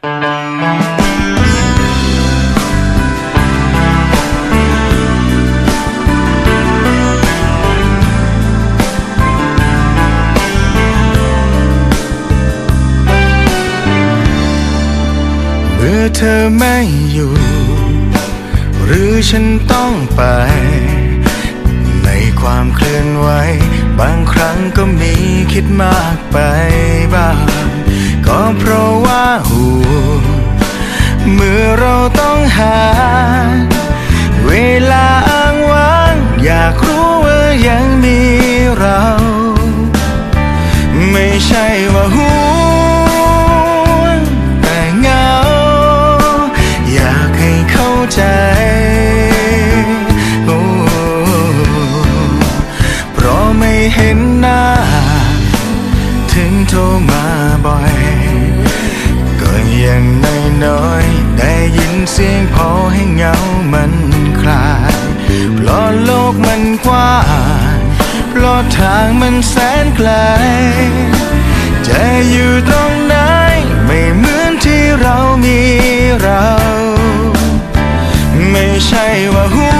เมื่อเธอไม่อยู่ หรือฉันต้องไป ในความเคลื่อนไหว บางครั้งก็มีคิดมากไปบ้าง ก็เพราะว่าห่วงเมื่อเราต้องหา เวลาอ้างว้าง อยากรู้ว่ายังมีเรา ไม่ใช่ว่าห่วงแต่เงา อยากให้เข้าใจโอ้เพราะไม่เห็นหน้าะทางมันแสนไกล จะอยู่ตรงไหนไม่เหมือนที่เรามีเรา ไม่ใช่ว่าห่ว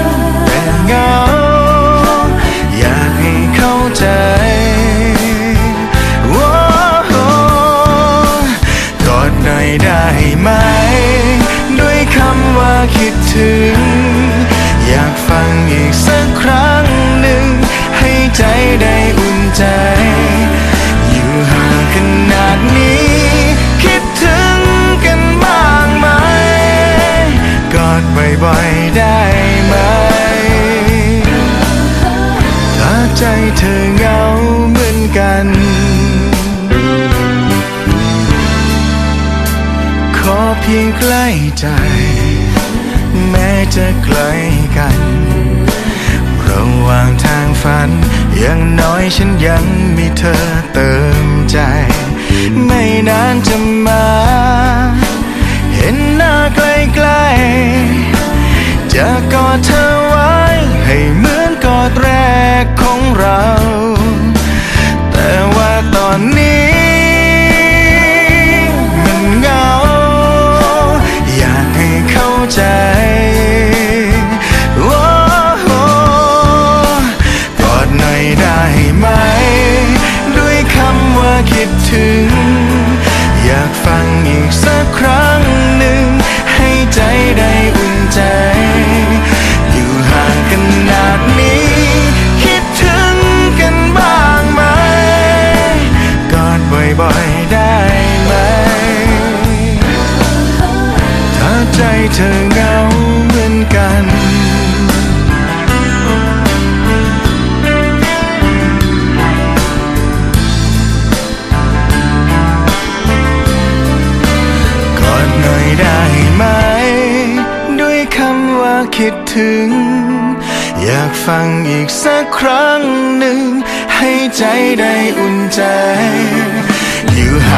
งแต่เงา อยากให้เข้าใจโอ้โหกอดหน่อยได้ไหม ด้วยคำว่าคิดถึง อยากฟังอีกสักครั้ง ใจเธอเหงาเหมือนกัน ขอเพียงใกล้ใจ แม้จะไกลกัน ระหว่างทางฝัน อย่างน้อยฉันยังมีเธอเติมใจ ไม่นานจะมา เห็นหน้าใกล้ๆจะกอดเธอ เรา เธอเหงาเหมือนกันกอดหน่อยได้ไหม ด้วยคำว่าคิดถึง อยากฟังอีกสักครั้งหนึ่ง ให้ใจได้อุ่นใจยืห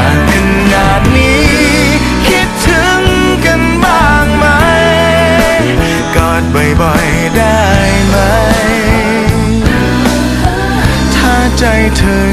turn.